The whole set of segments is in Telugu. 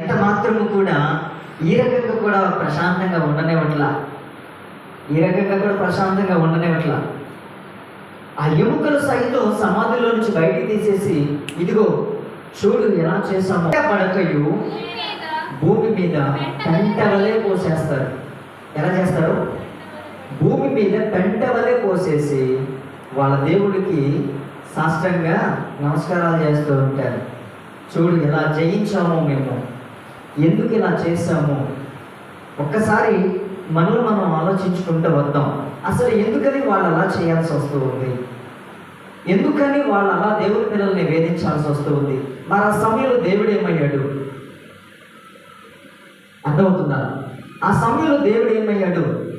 ఎంత మాత్రము కూడా ఈ రకంగా కూడా ప్రశాంతంగా ఉండనివ్వట్లా ఈ రకంగా కూడా ప్రశాంతంగా ఉండనివ్వట్లా ఆ ఎముకలు సైతం సమాధిలో నుంచి బయటికి తీసేసి ఇదిగో చూడు ఎలా చేసామో పడకయు భూమి మీద పెంట వలె పోసేస్తారు. ఎలా చేస్తారు? భూమి మీద పెంట వలె పోసేసి వాళ్ళ దేవుడికి సాష్టంగా నమస్కారాలు చేస్తూ ఉంటారు. చూడు ఎలా జయించామో మేము. ఎందుకు ఇలా చేశాము? ఒక్కసారి మనల్ని మనం ఆలోచించుకుంటూ వద్దాం. అసలు ఎందుకని వాళ్ళు అలా చేయాల్సి వస్తూ ఉంది? ఎందుకని వాళ్ళు అలా దేవుడి పిల్లల్ని వేధించాల్సి వస్తూ ఉంది? మరి ఆ సమయంలో దేవుడు ఏమయ్యాడు? అర్థమవుతుందా? ఆ సమయంలో దేవుడు ఏమయ్యాడు?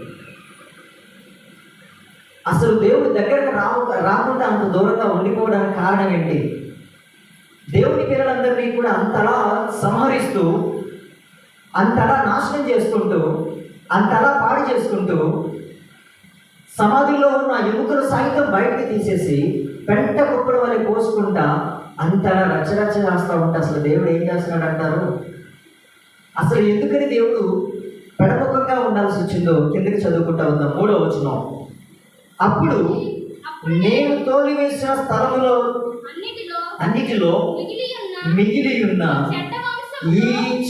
అసలు దేవుడి దగ్గరకు రావు రాకుండా అంత దూరంగా ఉండిపోవడానికి కారణం ఏంటి? దేవుని పిల్లలందరినీ కూడా అంతలా సంహరిస్తూ అంతలా నాశనం చేసుకుంటూ అంతలా పాడు చేసుకుంటూ సమాధిలో ఉన్న ఎముకలు సైతం బయటకు తీసేసి పెంట కుప్పల వలె పోసుకుంటా అంతలా రచ్చరచ్చ చేస్తూ ఉంటే. అసలు దేవుడు ఏం చేస్తున్నాడు అంటారు? అసలు ఎందుకని దేవుడు పెడముఖంగా ఉండాల్సి వచ్చిందో కిందకి చదువుకుంటా ఉందాం. మూడో వచనం. అప్పుడు నేను తోలివేసిన స్థలములో అన్నిటిలో అన్నిటిలో మిగిలి ఉన్న ఈ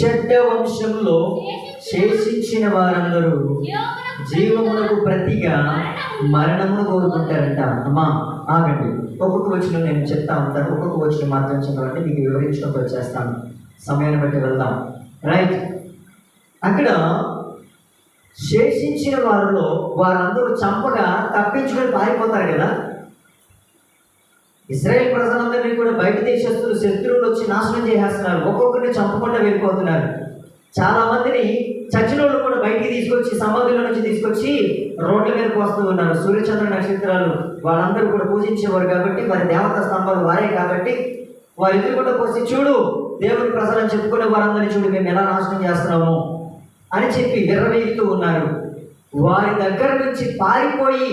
చెడ్డ వంశంలో శేషించిన వారందరూ జీవమునకు ప్రతిగా మరణమును కోరుకుంటారంట. అమ్మా ఆగండి. ఒక్కొక్క వచ్చిన నేను చెప్తా ఉంటాను. ఒక్కొక్క వచ్చిన మాత్రం చదవండి మీకు వివరించుకుంటూ వచ్చేస్తాను. సమయాన్ని బట్టి వెళ్దాం. రైట్ అక్కడ శేషించిన వారిలో వారందరూ చంపగా తప్పించుకొని పారిపోతారు కదా. ఇస్రాయేల్ ప్రజలందరినీ కూడా బయట దేశస్తులు శత్రువులు వచ్చి నాశనం చేసేస్తున్నారు. ఒక్కొక్కరిని చంపకుండా వెళ్ళిపోతున్నారు. చాలా మందిని చచ్చిన వాళ్ళు కూడా బయటికి తీసుకొచ్చి సమాధుల నుంచి తీసుకొచ్చి రోడ్ల మీదకి వస్తూ ఉన్నారు. సూర్యచంద్ర నక్షత్రాలు వాళ్ళందరూ కూడా పూజించేవారు కాబట్టి వారి దేవతా స్తంభాలు వారే కాబట్టి వారి కూడా పోసి చూడు దేవుని ప్రజలను చెప్పుకునే వారందరినీ చూడు మేము ఎలా నాశనం చేస్తున్నాము అని చెప్పి విర్రవేగుతూ ఉన్నారు. వారి దగ్గర నుంచి పారిపోయి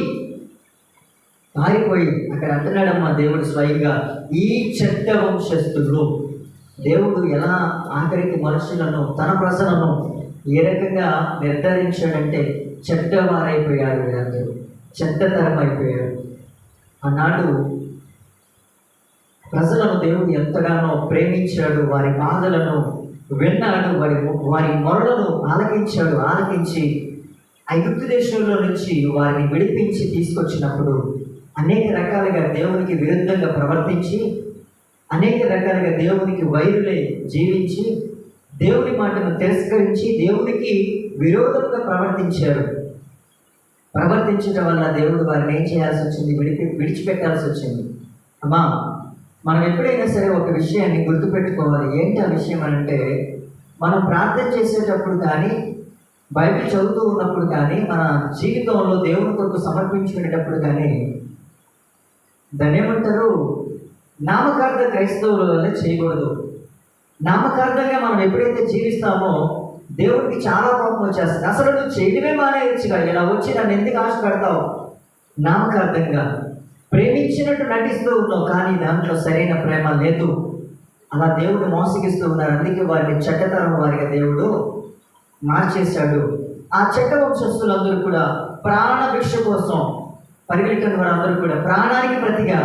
పారిపోయి అక్కడ అంటున్నాడమ్మా దేవుడు స్వయంగా ఈ చెత్త వంశస్థులు దేవుడు ఎలా ఆఖరికి మనుషులను తన ప్రజలను ఏ రకంగా నిర్ధారించాడంటే చెడ్డవారైపోయారు వీరందరూ చెత్తతరం అయిపోయారు ఆనాడు ప్రజలను దేవుడు ఎంతగానో ప్రేమించాడు వారి బాధలను విన్నాడు వారి వారి మొరలను ఆలకించాడు ఆలకించి ఐగుప్తు దేశంలో నుంచి వారిని విడిపించి తీసుకొచ్చినప్పుడు అనేక రకాలుగా దేవునికి విరుద్ధంగా ప్రవర్తించి అనేక రకాలుగా దేవునికి వైరులే జీవించి దేవుని మాటను తిరస్కరించి దేవునికి విరోధంగా ప్రవర్తించారు ప్రవర్తించడం వల్ల దేవుడు వారిని ఏం చేయాల్సి వచ్చింది? విడిపి విడిచిపెట్టాల్సి వచ్చింది. అమ్మా మనం ఎప్పుడైనా సరే ఒక విషయాన్ని గుర్తుపెట్టుకోవాలి. ఏంటి ఆ విషయం అంటే మనం ప్రార్థన చేసేటప్పుడు కానీ బైబిల్ చదువుతూ ఉన్నప్పుడు కానీ మన జీవితంలో దేవుని కొరకు సమర్పించుకునేటప్పుడు కానీ దాన్ని ఏమంటారు నామకార్థ క్రైస్తవుల వల్ల చేయకూడదు. నామకార్థంగా మనం ఎప్పుడైతే జీవిస్తామో దేవుడికి చాలా కోపం వచ్చేస్తుంది. అసలు నువ్వు చేయడమే మానేయచ్చుగా ఇలా వచ్చి నన్ను ఎందుకు ఆశ పెడతావు? నామకార్థంగా. ప్రేమించినట్టు నటిస్తూ ఉన్నావు కానీ దాంట్లో సరైన ప్రేమ లేదు. అలా దేవుడు మోసగిస్తూ ఉన్నారు. అందుకే వారిని చెడ్డతరం వారిగా దేవుడు మార్చేశాడు. ఆ చెడ్డ వంశస్థులందరూ కూడా ప్రాణ భిక్ష కోసం పరిగెట్టిన వారందరూ కూడా ప్రాణానికి ప్రతిగా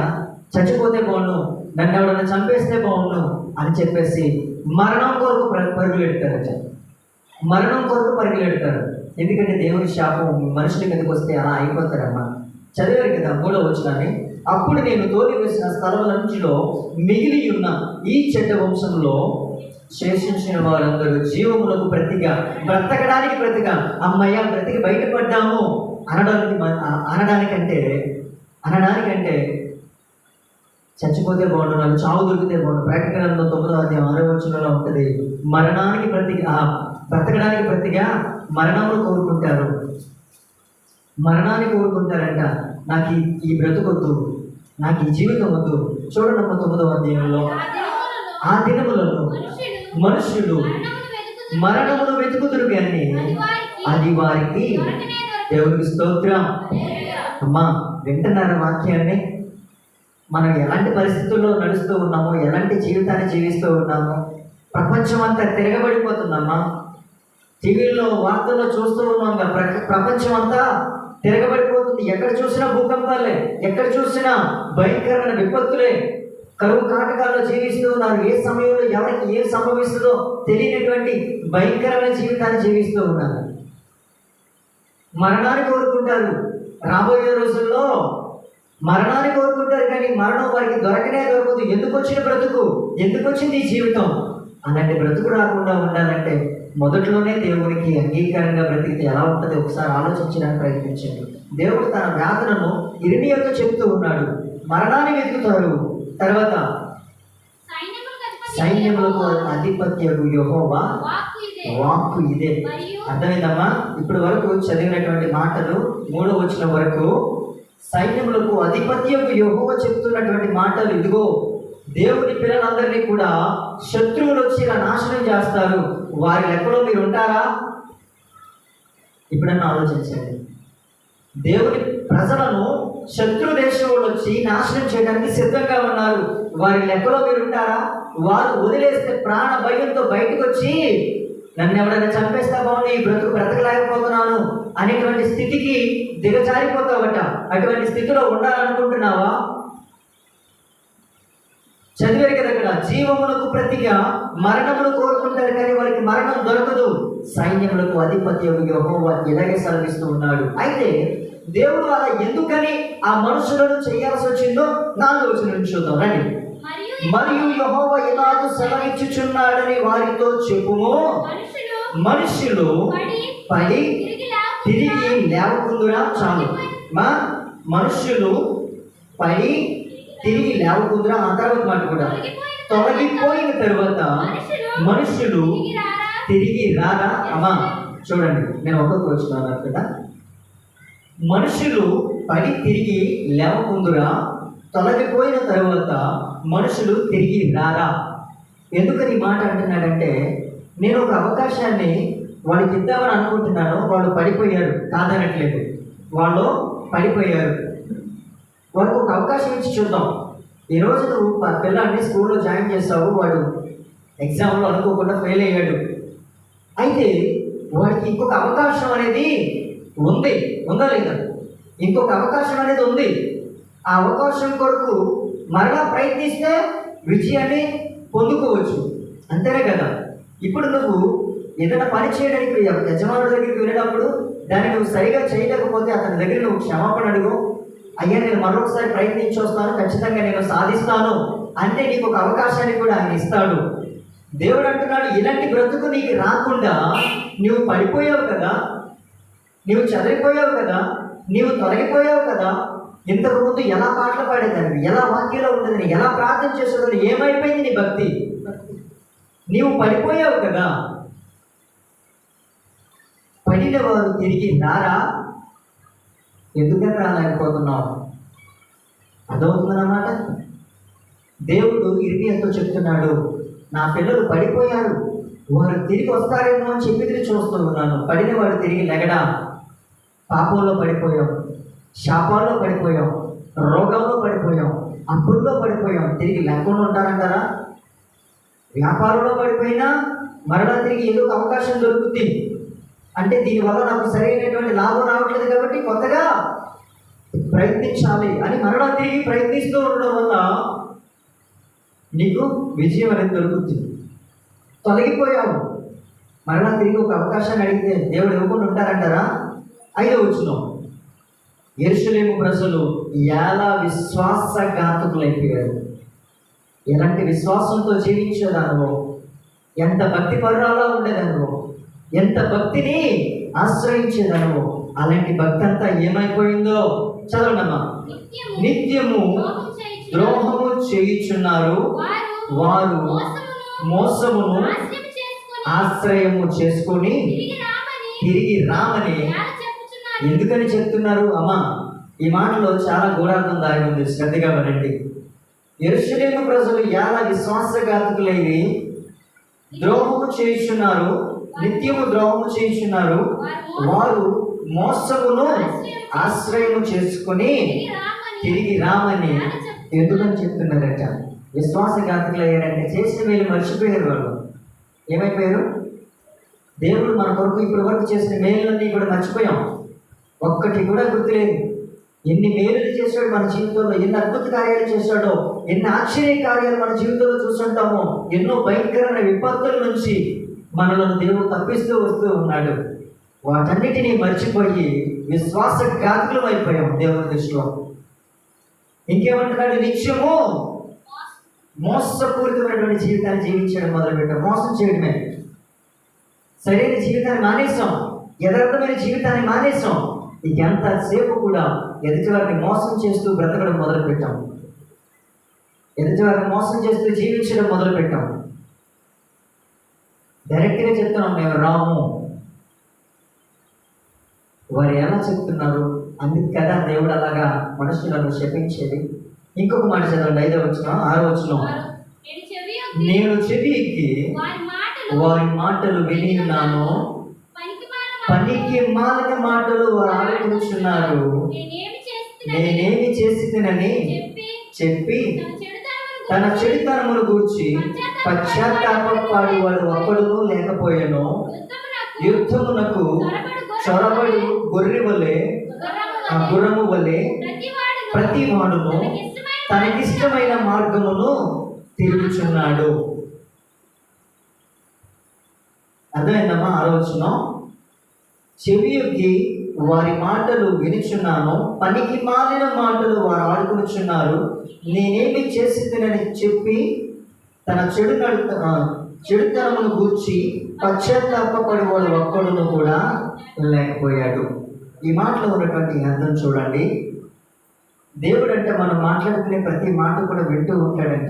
చచ్చిపోతే బాగుండు నన్ను ఎవడన్నా చంపేస్తే బాగుండు అని చెప్పేసి మరణం కొరకు పరు- పరుగులెడతారట మరణం కొరకు పరుగులెడతారు ఎందుకంటే దేవుని శాపం మనుషుల మీదకి వస్తే అలా అయిపోతారమ్మా. చదివారు కదా మూడో వచ్చినాన్ని అప్పుడు నేను తోలి వేసిన స్థలములన్నింటిలో మిగిలి ఉన్న ఈ చెడ్డ వంశంలో శేషించిన వారందరూ జీవములకు ప్రతిగా బ్రతకడానికి ప్రతిగా అమ్మయ్య బ్రతికి బయటపడ్డాము. అనడానికి అనడానికంటే అనడానికంటే చచ్చిపోతే బాగుండు నాకు చావు దొరికితే బాగుండు ప్రకటన తొమ్మిదో అధ్యాయం ఆరో వచనంలో ఉంటుంది మరణానికి ప్రతిగా ఆ, బ్రతకడానికి ప్రతిగా మరణమును కోరుకుంటారు. మరణాన్ని కోరుకుంటారంట. నాకు ఈ బ్రతుకొద్దు నాకు ఈ జీవితం వద్దు. చూడండి అమ్మ తొమ్మిదవ అధ్యాయంలో. ఆ దినములలో మనుషులు. మరణమును వెతుకుతురు కానీ అది వారికి దేవునికి స్తోత్రం. అమ్మా వింటున్నారు వాక్యాన్ని? మనం ఎలాంటి పరిస్థితుల్లో నడుస్తూ ఉన్నామో ఎలాంటి జీవితాన్ని జీవిస్తూ ఉన్నామో ప్రపంచం అంతా తిరగబడిపోతుందమ్మా. టీవీల్లో వార్తల్లో చూస్తూ ఉన్నాం కదా, ప్ర- ప్రపంచం అంతా తిరగబడిపోతుంది. ఎక్కడ చూసినా భూకంపాలే ఎక్కడ చూసినా భయంకరమైన విపత్తులే. కరువు కాటకాల్లో జీవిస్తూ ఉన్నారు. ఏ సమయంలో ఎవరికి ఏం సంభవిస్తుందో తెలియనటువంటి భయంకరమైన జీవితాన్ని జీవిస్తూ ఉన్నారు. మరణాన్ని కోరుకుంటారు. రాబోయే రోజుల్లో మరణాన్ని కోరుకుంటారు కానీ మరణం వారికి దొరకనే దొరకదు. ఎందుకు వచ్చిన బ్రతుకు? ఎందుకు వచ్చింది ఈ జీవితం? అలాంటి బ్రతుకు రాకుండా ఉండాలంటే మొదట్లోనే దేవునికి అంగీకారంగా బ్రతికితే ఎలా ఉంటుంది? ఒకసారి ఆలోచించడానికి ప్రయత్నించండి. దేవుడు తన వ్యాధులను ఇరిమియతో చెప్తూ ఉన్నాడు. మరణాన్ని వెతుకుతారు. తర్వాత సైన్యములకు అధిపతి సైన్యములకు యెహోవా. వాక్కు ఇదే. అర్థమైందమ్మా? ఇప్పటి వరకు చదివినటువంటి మాటలు మూడో వచ్చిన వరకు సైన్యములకు అధిపత్యకు యెహోవా చెప్తున్నటువంటి మాటలు ఇదిగో దేవుని పిల్లలందరినీ కూడా శత్రువులు వచ్చి ఇలా నాశనం చేస్తారు. వారి లెక్కలో మీరు ఉంటారా? ఇప్పుడన్నా ఆలోచించండి. దేవుని ప్రజలను శత్రు దేశం వాళ్ళు వచ్చి నాశనం చేయడానికి సిద్ధంగా ఉన్నారు. వారి లెక్కలో మీరు ఉంటారా? వారు వదిలేస్తే ప్రాణ భయంతో బయటకు వచ్చి నన్ను ఎవరైనా చంపేస్తా బాగుంది ఈ బ్రతుకు బ్రతకలేకపోతున్నాను అనేటువంటి స్థితికి దిగజారిపోతావట. అటువంటి స్థితిలో ఉండాలనుకుంటున్నావా? చదివారు కదా ఇక్కడ జీవములకు ప్రతిగా మరణమును కోరుకుంటారు కానీ వారికి మరణం దొరకదు. సైన్యములకు అధిపత్యం యెహోవా ఇలాగే సెలవిస్తూ ఉన్నాడు. అయితే దేవుడు అలా ఎందుకని ఆ మనుషులను చేయాల్సి వచ్చిందో నాలుగు వచ్చిన నుంచి చూద్దాం. రండి. మరియు యెహోవా ఎలాగూ సెలవిచ్చుచున్నాడని వారితో చెప్పుము. మనుషులు మనుషులు పడి తిరిగి లేవకుందురా చాలు. మా మనుష్యులు పడి తిరిగి లేవకుందురా ఆ తర్వాత మాట కూడా. తొలగిపోయిన తర్వాత మనుషులు తిరిగి రారా? అమ్మా చూడండి నేను ఒక్కొక్క వచ్చినాను కదా. మనుషులు పడి తిరిగి లేవకుందురా తొలగిపోయిన తర్వాత మనుషులు తిరిగి రారా? ఎందుకని మాట అంటున్నాడంటే నేను ఒక అవకాశాన్ని వాళ్ళకి ఇద్దామని అనుకుంటున్నాను వాళ్ళు పడిపోయారు కాదనట్లేదు. వాళ్ళు పడిపోయారు. వాళ్ళకు ఒక అవకాశం ఇచ్చి చూద్దాం. ఈరోజు నువ్వు ఆ స్కూల్లో జాయిన్ చేస్తావు వాడు ఎగ్జామ్లో అనుకోకుండా ఫెయిల్ అయ్యాడు. అయితే వాడికి ఇంకొక అవకాశం అనేది ఉంది. ఉందా లేదా? ఇంకొక అవకాశం అనేది ఉంది. ఆ అవకాశం కొరకు మరలా ప్రయత్నిస్తే విజయాన్ని పొందుకోవచ్చు. అంతేనే కదా? ఇప్పుడు నువ్వు ఏదైనా పని చేయడానికి యజమానుడి దగ్గరికి వెళ్ళినప్పుడు దాన్ని నువ్వు సరిగా చేయలేకపోతే అతని దగ్గర నువ్వు క్షమాపణ అడుగు. అయ్యా నేను మరొకసారి ప్రయత్నించి వస్తాను ఖచ్చితంగా నేను సాధిస్తాను అంటే నీకు ఒక అవకాశాన్ని కూడా ఆయన ఇస్తాడు. దేవుడు అంటున్నాడు ఇలాంటి బ్రతుకు నీకు రాకుండా నువ్వు పడిపోయావు కదా నీవు చదివిపోయావు కదా నీవు తొలగిపోయావు కదా ఇంతకు ముందు ఎలా పాటలు పాడేదాన్ని ఎలా వాక్యంలో ఉండేదని ఎలా ప్రార్థన చేసేదాన్ని ఏమైపోయింది నీ భక్తి? నీవు పడిపోయావు కదా. పడిన వారు తిరిగి రారా ఎందుకని రాలేకపోతున్నావు అదవుతుందన్నమాట దేవుడు ఇరిమియాతో చెప్తున్నాడు నా పిల్లలు పడిపోయారు వారు తిరిగి వస్తారేమో అని చెప్పి తిరిగి చూస్తూ ఉన్నాను. పడిన వాడు తిరిగి లెగడా? పాపంలో పడిపోయాం శాపాల్లో పడిపోయాం రోగంలో పడిపోయాం అప్పుల్లో పడిపోయాం తిరిగి లేకుండా ఉంటారంటారా? వ్యాపారంలో పడిపోయినా మరలా తిరిగి ఎందుకు అవకాశం దొరుకుతుంది అంటే దీనివల్ల నాకు సరైనటువంటి లాభం రావట్లేదు కాబట్టి కొత్తగా ప్రయత్నించాలి అని మరలా తిరిగి ప్రయత్నిస్తూ ఉండడం వల్ల నీకు విజయం అనేది దొరుకుతుంది తొలగిపోయావు. మరలా తిరిగి ఒక అవకాశాన్ని అడిగితే దేవుడు ఇవ్వకుండా ఉంటారంటారా? ఐదో వచ్చిన ఎరుసలేము ప్రజలు ఎలా విశ్వాసఘాతకులైపోయారు ఎలాంటి విశ్వాసంతో జీవించేదానివో ఎంత భక్తి పరురాలా ఉండేదానివో ఎంత భక్తిని ఆశ్రయించేదానివో అలాంటి భక్తి అంతా ఏమైపోయిందో చదవండమ్మా నిత్యము. ద్రోహము చేయుచున్నారు. వారు మోసమును ఆశ్రయము చేసుకొని తిరిగి రామని ఎందుకని చెప్తున్నారు? అమ్మా ఈ మాటలో చాలా గూఢార్థం దాగి ఉంది. శ్రద్ధగా వినండి. ఎరుషలేము ప్రజలు ఎలా విశ్వాసఘాతకులైన ద్రోహము చేయుచున్నారు నిత్యము ద్రోహము చేయుచున్నారు. వారు మోసమును ఆశ్రయము చేసుకొని తిరిగి రామని ఎందుకని చెప్తున్నారట? విశ్వాసఘాతకులు అయ్యారంటే చేసిన వీళ్ళు మర్చిపోయారు వాళ్ళు. ఏమైపోయారు? దేవుడు మన కొరకు ఇప్పటి వరకు చేసిన మేలులన్నీ కూడా మర్చిపోయాం. ఒక్కటి కూడా గుర్తులేదు. ఎన్ని మేలులు చేశాడు మన జీవితంలో ఎన్ని అద్భుత కార్యాలు చేశాడో. ఎన్ని ఆశ్చర్య కార్యాలు మన జీవితంలో చూస్తుంటామో ఎన్నో భయంకరమైన విపత్తుల నుంచి మనలను దేవుడు తప్పిస్తూ వస్తూ ఉన్నాడు. వాటన్నిటినీ మర్చిపోయి విశ్వాస ఘాతులం అయిపోయాం దేవుని దృష్టిలో. ఇంకేమంటున్నాడు? నిత్యము మోసపూరితమైనటువంటి జీవితాన్ని జీవించడం మొదలుపెట్టాం. మోసం చేయడమే. సరైన జీవితాన్ని మానేసాం యథార్థమైన జీవితాన్ని మానేసాం ఎంతసేపు కూడా ఎదుటివారిని మోసం చేస్తూ బ్రతకడం మొదలుపెట్టాం. ఎదుటివారిని మోసం చేస్తూ జీవించడం మొదలుపెట్టాం. డైరెక్ట్గా చెప్తున్నాం మేము రాము. వారు ఎలా చెప్తున్నారు? అందుకు కదా దేవుడు అలాగా మనుషులను శపించేది? ఇంకొక మాట చదవండి ఐదో వచ్చిన ఆరో వచ్చిన నేను చెవి యొగ్గి నేను చెవి ఎక్కి వారి మాటలు విని ఉన్నాను. పనికి మాలిన మాటలు వారు ఆలోచించున్నారు. నేనేమి చేసినని చెప్పి చెప్పి తన చెడుతనమును గురించి గూర్చి పశ్చాత్తాపడు వాడు ఒక్కడును లేకపోయాను. యుద్ధమునకు చొరబడు గొర్రె వలె గుర్రము ఆ వలె ప్రతి వాడును తనకిష్టమైన మార్గమును తిరుగుచున్నాడు. అర్థమైందమ్మా ఆలోచన? చెవి యొక్క వారి మాటలు వినుచున్నాను పనికి మాలిన మాటలు వారు ఆడుకునిచున్నారు నేనేమి చేసిందని చెప్పి తన చెడు నడుత చెడుతనమును గూర్చి పశ్చాత్తాపపడేవాడు ఒక్కడును కూడా లేకపోయాడు. ఈ మాటలో ఉన్నటువంటి అర్థం చూడండి. దేవుడు అంటే మనం మాట్లాడుకునే ప్రతి మాట కూడా వింటూ ఉంటాడంట.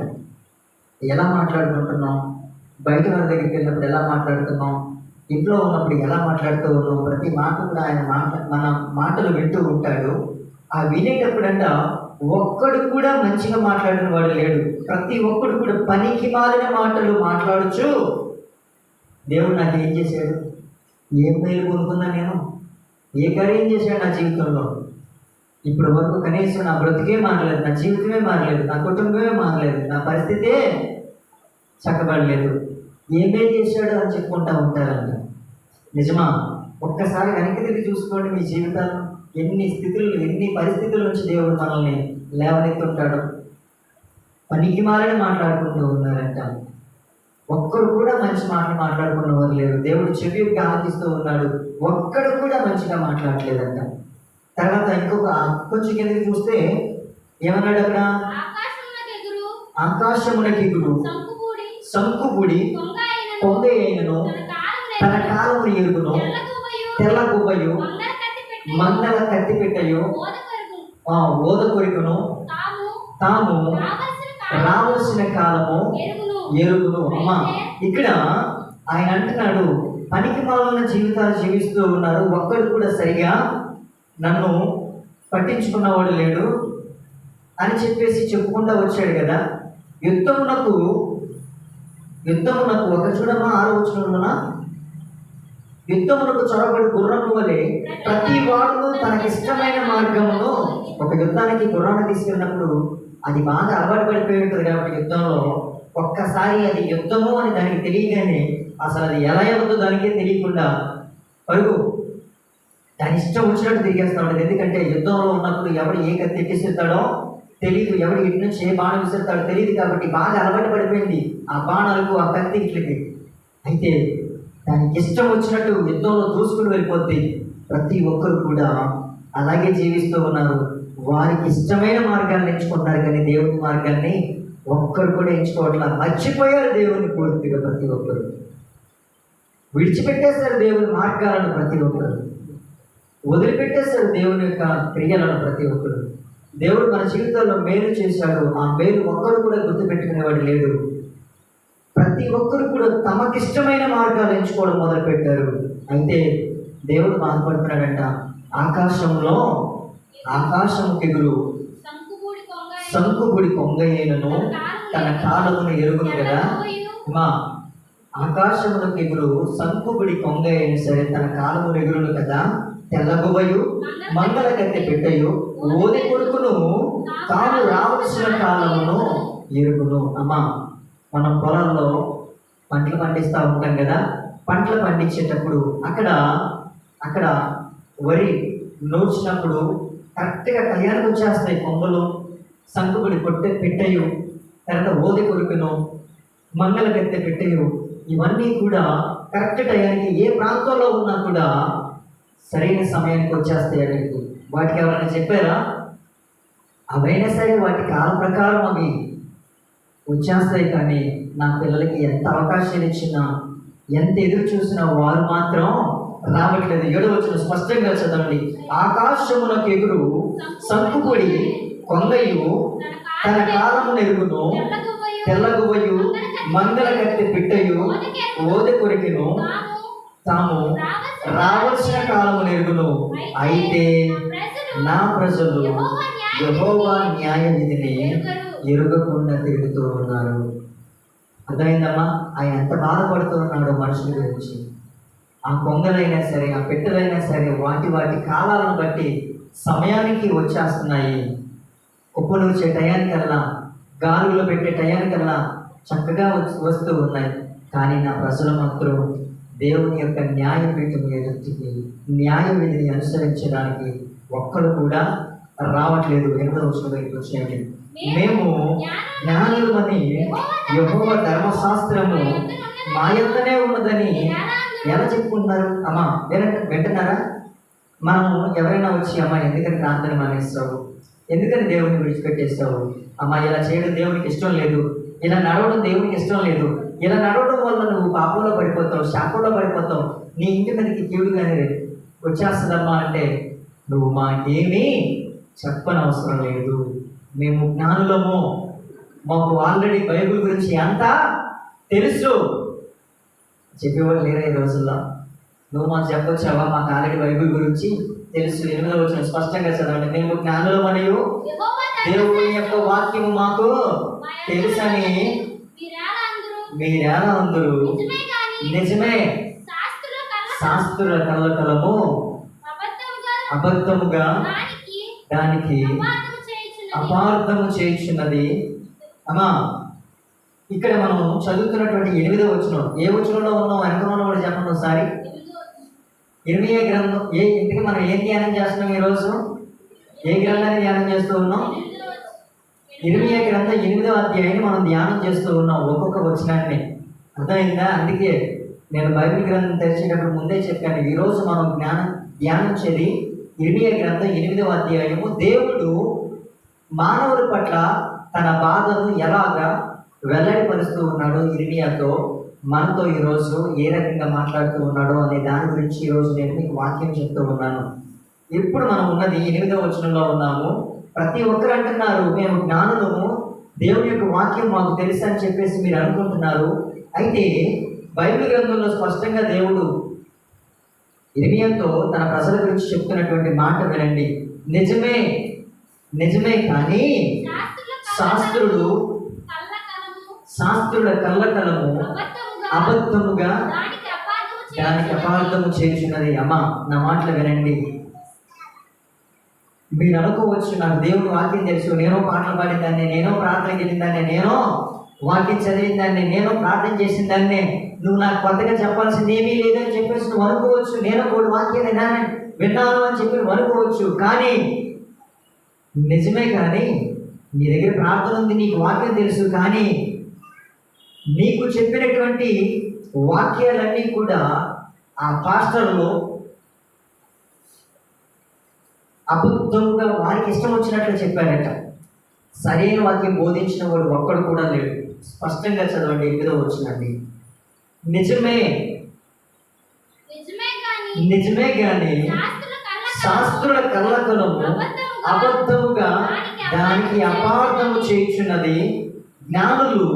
ఎలా మాట్లాడుకుంటున్నాం? బయట వారి దగ్గరికి వెళ్ళినప్పుడు ఎలా మాట్లాడుతున్నాం? ఇంట్లో ఉన్నప్పుడు ఎలా మాట్లాడుతూ ఉన్నాం ప్రతి మాట కూడా ఆయన మాట మన మాటలు వింటూ ఉంటాడు. ఆ వినేటప్పుడంట ఒక్కడు కూడా మంచిగా మాట్లాడిన వాడు లేడు. ప్రతి ఒక్కడు కూడా పనికి మాలిన మాటలు మాట్లాడచ్చు. దేవుడు నాకు ఏం చేశాడు? ఏం మేలు కోరుకున్నా నేను? ఏ కార్యం చేశాడు నా జీవితంలో? ఇప్పుడు వరకు కనీసం నా బ్రతికే మారలేదు నా జీవితమే మారలేదు నా కుటుంబమే మారలేదు నా పరిస్థితే చక్కబడలేదు. ఏమే చేశాడు అని చెప్పుకుంటా ఉంటారంట నిజమా? ఒక్కసారి వెనక్కి తిరిగి చూసుకోండి మీ జీవితాలు. ఎన్ని స్థితులు ఎన్ని పరిస్థితుల నుంచి దేవుడు మనల్ని లేవనెత్తుంటాడు? పనికి మారని మాట్లాడుకుంటూ ఉన్నారంట. ఒక్కడు కూడా మంచి మాటలు మాట్లాడుకున్నవారు లేరు. దేవుడు చెవి ఆలోచిస్తూ ఉన్నాడు. ఒక్కడు కూడా మంచిగా మాట్లాడలేదంట. తర్వాత ఇంకొక కొంచెం కిందకి చూస్తే ఏమన్నాడు అక్కడ? ఆకాశమునకు ఎగురు ఆకాశమునకి ఎగురు అయినను తన తన కాలమును ఎరుగును తెల్ల గుబ్బయు మంగళ కత్తిపెట్టయు ఆ ఓద కొరికును తాము రావలసిన కాలము ఎరుగును. అమ్మ ఇక్కడ ఆయన అంటున్నాడు పనికి మాలిన జీవితాలు జీవిస్తూ ఉన్నారు ఒక్కడు కూడా సరిగా నన్ను పట్టించుకున్నవాడు లేడు అని చెప్పేసి చెప్పుకుంటూ వచ్చాడు కదా. యుద్ధమునకు యుద్ధమునకు ఒక చూడమ్మా ఆలోచన యుద్ధమునకు చొరబడి గుర్రము వలె ప్రతి తనకి తనకిష్టమైన మార్గమును ఒక యుద్ధానికి గుర్రాన్ని తీసుకెళ్ళినప్పుడు అది బాగా అలవాటు పడిపోయి ఉంటుంది కాబట్టి యుద్ధంలో ఒక్కసారి అది యుద్ధము అని దానికి తెలియగానే అసలు అది ఎలా అవుతుందో దానికే తెలియకుండా పరుగు. దాని ఇష్టం వచ్చినట్టు తిరిగేస్తా ఉంటుంది ఎందుకంటే యుద్ధంలో ఉన్నప్పుడు ఎవడు ఏ కత్తి ఎట్టిస్తాడో తెలియదు ఎవడు ఇటు నుంచి ఏ బాణం విసురుతాడో తెలియదు కాబట్టి బాగా అలవాటు పడిపోయింది ఆ బాణాలకు ఆ కత్తి ఇట్లకి. అయితే దానికి ఇష్టం వచ్చినట్టు యుద్ధంలో దూసుకుని వెళ్ళిపోద్ది ప్రతి ఒక్కరు కూడా. అలాగే జీవిస్తూ ఉన్నారు. వారికి ఇష్టమైన మార్గాన్ని ఎంచుకుంటున్నారు కానీ దేవుని మార్గాన్ని ఒక్కరు కూడా ఎంచుకోవట్లా. మర్చిపోయారు దేవుని పూర్తిగా ప్రతి ఒక్కరు. విడిచిపెట్టేశారు దేవుని మార్గాలను ప్రతి ఒక్కరు. వదిలిపెట్టేశారు దేవుని యొక్క క్రియలను ప్రతి ఒక్కరు. దేవుడు మన జీవితంలో మేలు చేశాడు. ఆ మేలు ఒక్కరు కూడా గుర్తుపెట్టుకునేవాడు లేడు. ప్రతి ఒక్కరు కూడా తమకిష్టమైన మార్గాలు ఎంచుకోవడం మొదలుపెట్టారు. అయితే దేవుడు బాధపడుతున్నాడంట ఆకాశంలో ఆకాశము ఎగురు. సంకుబూడి కొంగ శంకుబుడి కొంగయ్యను తన కాలమును ఎరుగును కదా? మా ఆకాశమునకు ఎగురు శంకుబుడి కొంగ అయిన సరే తన కాలమును ఎగురును కదా? తెల్లగుబయు మంగళ కత్తె పెట్టయు ఓది కొడుకును తాను రావలసిన కాలమును ఎరుగును. అమ్మా మనం పొలంలో పంటలు పండిస్తూ ఉంటాం కదా పంటలు పండించేటప్పుడు అక్కడ అక్కడ వరి నూర్చినప్పుడు కరెక్ట్గా టయానికి వచ్చేస్తాయి కొమ్మలు సంకుబడి పొట్టె పెట్టయు తర్వాత ఓది కొడుకును మంగళ గత్తె ఇవన్నీ కూడా కరెక్ట్ టయానికి ఏ ప్రాంతంలో ఉన్నా కూడా సరైన సమయానికి వచ్చేస్తాయి అక్కడికి వాటికి ఎవరైనా చెప్పారా? అవైనా సరే వాటి కాల ప్రకారం అవి వచ్చేస్తాయి కానీ నా పిల్లలకి ఎంత అవకాశాలు ఇచ్చినా ఎంత ఎదురు చూసినా వారు మాత్రం రావట్లేదు. ఏడు వచ్చిన స్పష్టంగా చదవండి. ఆకాశమునకు ఎగురు సంకుపడి కొంగయు తన కాలమును ఎరుగును తెల్లగువయు మంగళ కత్తి పిట్టయు ఓదె కొరికిను తాము రావలసిన కాలము ఎరుగును అయితే నా ప్రజలు యహోవా న్యాయ విధిని ఎరుగకుండా తిరుగుతూ ఉన్నారు. అర్థమైందమ్మా? ఆయన ఎంత బాధపడుతూ ఉన్నాడో మనుషుల గురించి. ఆ కొంగలైనా సరే ఆ పెట్టెలైనా సరే వాటి వాటి కాలాలను బట్టి సమయానికి వచ్చేస్తున్నాయి. ఉప్పు నూర్చే టయానికల్లా గాలులో పెట్టే టయానికల్లా చక్కగా వస్తూ ఉన్నాయి. కానీ నా ప్రజలు మాత్రం దేవుని యొక్క న్యాయపీఠం ఎదుటికి న్యాయ విధిని అనుసరించడానికి ఒక్కడు కూడా రావట్లేదు. ఎనిమిదవ వచ్చిన వైపు వచ్చేయండి మేము జ్ఞానులమని యహోవ ధర్మశాస్త్రము మా యొక్కనే ఉన్నదని ఎలా చెప్పుకుంటున్నారు అమ్మా విన- వింటున్నారా? మనం ఎవరైనా వచ్చి అమ్మ ఎందుకని ప్రార్థన మానేస్తావు? ఎందుకని దేవుడిని విడిచిపెట్టేస్తావు? అమ్మా ఇలా చేయడం దేవునికి ఇష్టం లేదు. ఇలా నడవడం దేవునికి ఇష్టం లేదు. ఇలా నడవడం వల్ల నువ్వు పాపంలో పడిపోతావు శాపంలో పడిపోతావు నీ ఇంటి మీదకి కీడుగానే వచ్చేస్తుందమ్మా అంటే నువ్వు మాకేమీ చెప్పనవసరం లేదు. మేము జ్ఞానులము. మాకు ఆల్రెడీ బైబిల్ గురించి అంతా తెలుసు? చెప్పేవాళ్ళు లేరా ఈ రోజుల్లో? నువ్వు మాకు చెప్పొచ్చావా? మాకు ఆల్రెడీ బైబిల్ గురించి తెలుసు. ఎనిమిదో వచ్చిన స్పష్టంగా చదవండి. మేము జ్ఞానులు మరియు దేవుని యొక్క వాక్యము మాకు తెలుసని మీరేలా అందరూ నిజమే. శాస్త్రుల కళ్ళకలము అబద్ధముగా దానికి అపార్థము చేయుచున్నది. అమ్మా ఇక్కడ మనం చదువుతున్నటువంటి ఎనిమిదో వచనం. ఏ వచనంలో ఉన్నాం వెనకలో కూడా చెప్పండి ఒకసారి. ఇరవై గ్రంథం? ఏ ఇంటికి మనం ఏం ధ్యానం చేస్తున్నాం ఈరోజు ఏ గ్రంథాన్ని ధ్యానం చేస్తూ ఉన్నాం? ఇరవై గ్రంథం ఎనిమిదో అధ్యాయాన్ని మనం ధ్యానం చేస్తూ ఉన్నాం ఒక్కొక్క వచనాన్ని. అర్థమైందా? అందుకే నేను బైబిల్ గ్రంథం తెరిచేటప్పుడు ముందే చెప్పాను ఈరోజు మనం జ్ఞానం ధ్యానించేది ఇరవై గ్రంథం ఎనిమిదవ అధ్యాయము. దేవుడు మానవుల పట్ల తన బాధను ఎలాగా వెల్లడిపరుస్తూ ఉన్నాడు ఇర్మియాతో? మనతో ఈరోజు ఏ రకంగా మాట్లాడుతూ ఉన్నాడో అనే దాని గురించి ఈరోజు నేను మీకు వాక్యం చెప్తూ ఉన్నాను. ఇప్పుడు మనం ఉన్నది ఎనిమిదవ వచనంలో ఉన్నాము. ప్రతి ఒక్కరు అంటున్నారు మేము జ్ఞానులము దేవుని యొక్క వాక్యం మాకు తెలుసు అని చెప్పేసి మీరు అనుకుంటున్నారు. అయితే బైబిల్ గ్రంథంలో స్పష్టంగా దేవుడు ఇర్మియాతో తన ప్రజల గురించి చెప్తున్నటువంటి మాట వినండి. నిజమే నిజమే కానీ శాస్త్రుడు శాస్త్రుల కళ్ళకలము అబద్ధముగా దానికి అపార్థము చేస్తున్నది అమ్మ నా మాటలు వినండి. మీరు అనుకోవచ్చు నాకు దేవుని వాక్యం తెలుసు. నేను పాటలు పాడిన దాన్ని నేను ప్రార్థన చేసిన దాన్ని నేను వాక్యం చదివిన దాన్ని నేను ప్రార్థన చేసిన దాన్ని నువ్వు నాకు కొత్తగా చెప్పాల్సింది ఏమీ లేదని చెప్పేసి నువ్వు అనుకోవచ్చు. నేను కూడా వాక్యం విన్నాను విన్నాను అని చెప్పి నువ్వు అనుకోవచ్చు. కానీ నిజమే కానీ నీ దగ్గర ప్రార్థన ఉంది నీకు వాక్యం తెలుసు. కానీ నీకు చెప్పినటువంటి వాక్యాలన్నీ కూడా ఆ పాస్టర్లు అబద్ధంగా వారికి ఇష్టం వచ్చినట్లు చెప్పారట సరైన వాక్యం బోధించిన వాడు ఒక్కడు కూడా లేడు. స్పష్టంగా చదవండి ఎనిమిదో వచ్చినండి నిజమే. నిజమే కానీ శాస్త్రుల కళ్ళకలము అబద్ధముగా దానికి అపార్థము చేయుచున్నది. జ్ఞానులు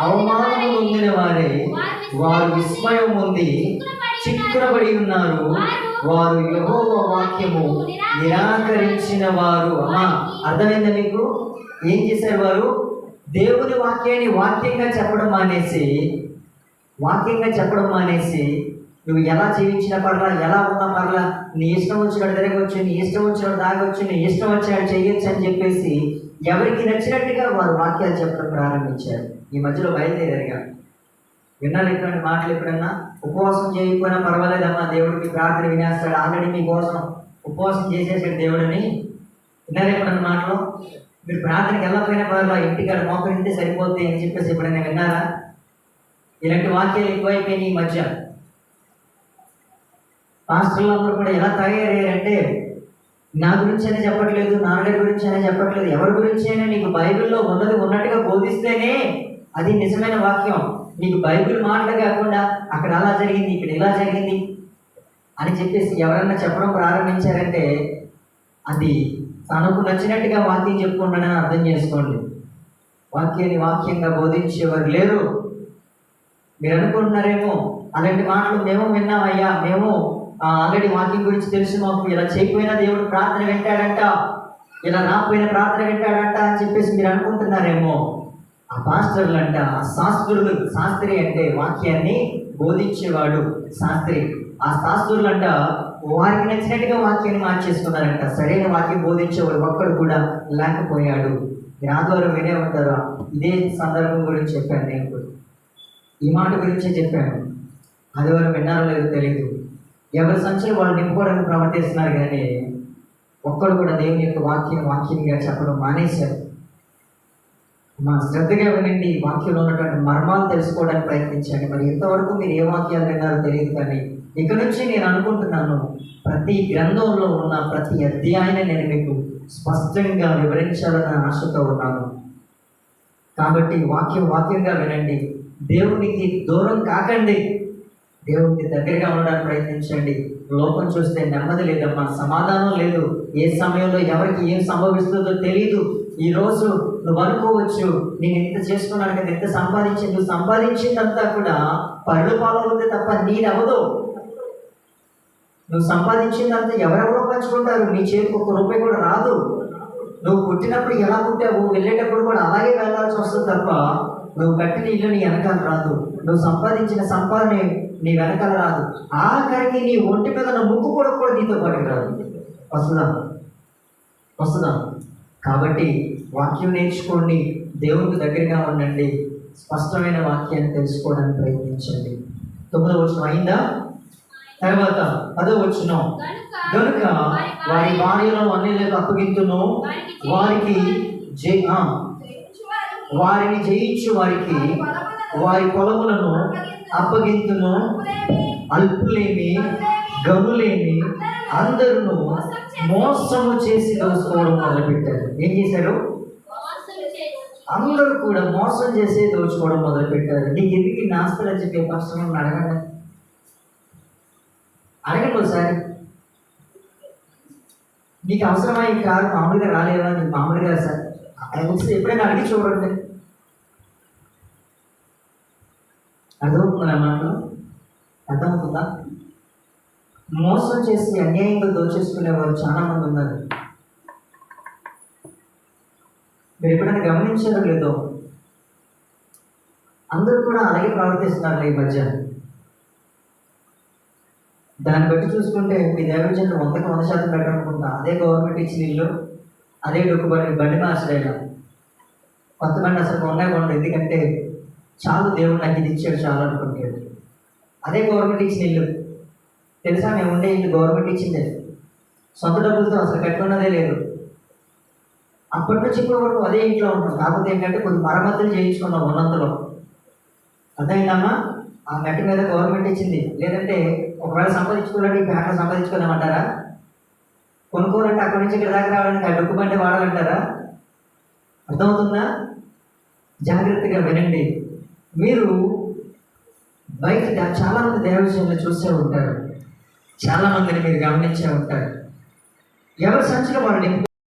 అవమానము పొందిన వారే వారు విస్మయం ఉంది చిక్కునబడి ఉన్నారు. వారు యహోవ వాక్యము నిరాకరించిన వారు అమ్మా అర్థమైందా మీకు? ఏం చేశారు వారు? దేవుని వాక్యాన్ని వాక్యంగా చెప్పడం మానేసి వాక్యంగా చెప్పడం మానేసి నువ్వు ఎలా జీవించిన పర్లా ఎలా ఉన్నా పర్లా నీ ఇష్టం వచ్చినాడు తిరగవచ్చు నీ ఇష్టం వచ్చినాడు తాగొచ్చు నీ ఇష్టం వచ్చినాడు చేయొచ్చు అని చెప్పేసి ఎవరికి నచ్చినట్టుగా వారు వాక్యాలు చెప్పడం ప్రారంభించారు. ఈ మధ్యలో బయలుదేరారుగా. విన్నారు ఇటువంటి మాటలు ఎప్పుడన్నా? ఉపవాసం చేయకపోయినా పర్వాలేదమ్మా దేవుడికి ప్రార్థన వినేస్తాడు. ఆల్రెడీ మీకోసం ఉపవాసం చేసేసాడు దేవుడిని. విన్నారు ఎప్పుడన్నా మాటలు? మీరు ప్రార్థనకి వెళ్ళకపోయినా పర్వాలేదు ఇంటికాడ మోకరింటే సరిపోద్ది అని చెప్పేసి ఎప్పుడైనా విన్నారా? ఇలాంటి వాక్యాలు ఎక్కువైపోయినాయి ఈ మధ్య. పాస్టర్లు అందరూ కూడా ఎలా తయారయ్యారంటే నా గురించి అయినా చెప్పట్లేదు నాన్నగారి గురించి అయినా చెప్పట్లేదు ఎవరి గురించి అయినా నీకు బైబిల్లో ఉన్నది ఉన్నట్టుగా బోధిస్తేనే అది నిజమైన వాక్యం. నీకు బైబిల్ మాటలు కాకుండా అక్కడ అలా జరిగింది ఇక్కడ ఇలా జరిగింది అని చెప్పేసి ఎవరన్నా చెప్పడం ప్రారంభించారంటే అది తనకు నచ్చినట్టుగా వాక్యం చెప్పుకుంటానని అర్థం చేసుకోండి. వాక్యాన్ని వాక్యంగా బోధించేవారు లేరు. మీరు అనుకుంటున్నారేమో అలాంటి మాటలు మేము విన్నామయ్యా మేము ఆల్రెడీ వాక్యం గురించి తెలుసు మాకు ఇలా చేయకపోయినా దేవుడు ప్రార్థన వింటాడంట ఇలా రాకపోయిన ప్రార్థన వింటాడంట అని చెప్పేసి మీరు అనుకుంటున్నారేమో. ఆ పాస్టర్లు అంట ఆ శాస్త్రులు శాస్త్రి అంటే వాక్యాన్ని బోధించేవాడు శాస్త్రి. ఆ శాస్త్రులు అంట వారికి నచ్చినట్టుగా వాక్యాన్ని మార్చేసుకున్నారంట. సరైన వాక్యం బోధించేవాడు ఒక్కడు కూడా లేకపోయాడు. మీరు ఆదివారం వినే ఉంటారా? ఇదే సందర్భం గురించి చెప్పాను నేను కూడా. ఈ మాట గురించే చెప్పాను. ఆదివారం విన్నారో లేదో తెలియదు ఎవరి సంచులు వాళ్ళు నింపుకోవడానికి ప్రవర్తిస్తున్నారు కానీ ఒక్కడు కూడా దేవుని యొక్క వాక్యం వాక్యంగా చెప్పడం మానేశారు. మా శ్రద్ధగా వినండి ఈ వాక్యంలో ఉన్నటువంటి మర్మాలు తెలుసుకోవడానికి ప్రయత్నించండి. మరి ఇంతవరకు మీరు ఏ వాక్యాలు విన్నారో తెలియదు కానీ ఇక నుంచి నేను అనుకుంటున్నాను ప్రతి గ్రంథంలో ఉన్న ప్రతి అధ్యాయాన్ని నేను మీకు స్పష్టంగా వివరించాలన్న ఆశతో ఉన్నాను. కాబట్టి వాక్యం వాక్యంగా వినండి. దేవునికి దూరం కాకండి. దేవునికి దగ్గరగా ఉండడానికి ప్రయత్నించండి. లోకం చూస్తే నెమ్మది లేదమ్మా సమాధానం లేదు. ఏ సమయంలో ఎవరికి ఏం సంభవిస్తుందో తెలియదు ఈ రోజు నువ్వు అనుకోవచ్చు నేను ఎంత చేసుకున్నాను కదా ఎంత సంపాదించి నువ్వు సంపాదించిందంతా కూడా పళ్ళు పాలవుతుంది తప్ప నీది నువ్వు సంపాదించిందంతా ఎవరెవరో పంచుకుంటారు. నీ చేతికి ఒక్క రూపాయి కూడా రాదు. నువ్వు పుట్టినప్పుడు ఎలా పుట్టావు వెళ్ళేటప్పుడు కూడా అలాగే వెళ్ళాల్సి వస్తుంది తప్ప నువ్వు కట్టిన ఇల్లు నీ వెనకాల రాదు. నువ్వు సంపాదించిన సంపాదన నీ వెనకాల రాదు. ఆఖరికి నీ ఒంటి మీద ఉన్న ముక్కు కూడా కూడా నీతో పాటుకు రాదు. వస్తుందా? వస్తుందా? కాబట్టి వాక్యం నేర్చుకోండి దేవునికి దగ్గరగా ఉండండి స్పష్టమైన వాక్యాన్ని తెలుసుకోవడానికి ప్రయత్నించండి. తొమ్మిదో వచ్చిన అయిందా? తర్వాత పదో వచ్చిన కనుక వారి వారి అన్ని అన్నిలకు అప్పగింతును వారికి జై వారిని జయించు వారికి వారి పొలములను అప్పగింతును. అల్పులేమి గనులేమి అందరూ మోసము చేసి దోచుకోవడం మొదలుపెట్టారు. ఏం చేశారు? అందరూ కూడా మోసం చేసి దోచుకోవడం మొదలుపెట్టారు. నీకు ఎందుకు ఈ నాస్తులు చెప్పే చెప్పి అడగండి. అడగండి ఒకసారి. నీకు అవసరమా కాదు కారు మామూలుగా రాలేవా నీకు మామూలుగా సార్ అది ఒకసారి ఎప్పుడైనా అడిగి చూడండి. అర్థమవుతుందా మాట? అర్థమవుతుందా? మోసం చేసి అన్యాయంగా దోచేసుకునే వారు చాలా మంది ఉన్నారు. మీరు ఎప్పుడైనా గమనించారో లేదో? అందరూ కూడా అలాగే ప్రవర్తిస్తున్నారు ఈ మధ్య. దాన్ని బట్టి చూసుకుంటే మీ దైవజనులు వందకు వంద శాతం పెట్టాలనుకుంటా అదే గవర్నమెంట్ ఇచ్చిన ఇల్లు అదే డొక్కు బండి బండి మార్చలేదా కొత్త బండి అసలు కొన్నా కొండ ఎందుకంటే చాలు దేవుడు నాకు ఇది ఇచ్చాడు చాలు అనుకుంటాడు అదే గవర్నమెంట్ ఇచ్చిన ఇల్లు. తెలుసా మేము ఉండే ఇల్లు గవర్నమెంట్ ఇచ్చిందే సొంత డబ్బులతో అసలు కట్టుకున్నదే లేదు. అప్పటి నుంచి ఇప్పుడు వరకు అదే ఇంట్లో ఉంటాం కాకపోతే ఏంటంటే కొన్ని మరమ్మతులు చేయించుకున్నాం ఉన్నంతలో. అర్థమైందమ్మా? ఆ మెట్ట మీద గవర్నమెంట్ ఇచ్చింది. లేదంటే ఒకవేళ సంపాదించుకోవాలంటే ఈ ప్యాకెట్ సంపాదించుకోలేమంటారా? కొనుక్కోవాలంటే అక్కడి నుంచి ఇక్కడ దాకా రావడానికి ఆ డొక్కు బండి వాడాలంటారా? అర్థమవుతుందా? జాగ్రత్తగా వినండి. మీరు బయట చాలామంది చాలా మంది దేవజనులు ఉంటారు. చాలా మందిని మీరు గమనించే ఉంటారు. ఎవరి సంచిలో వాళ్ళు నింపు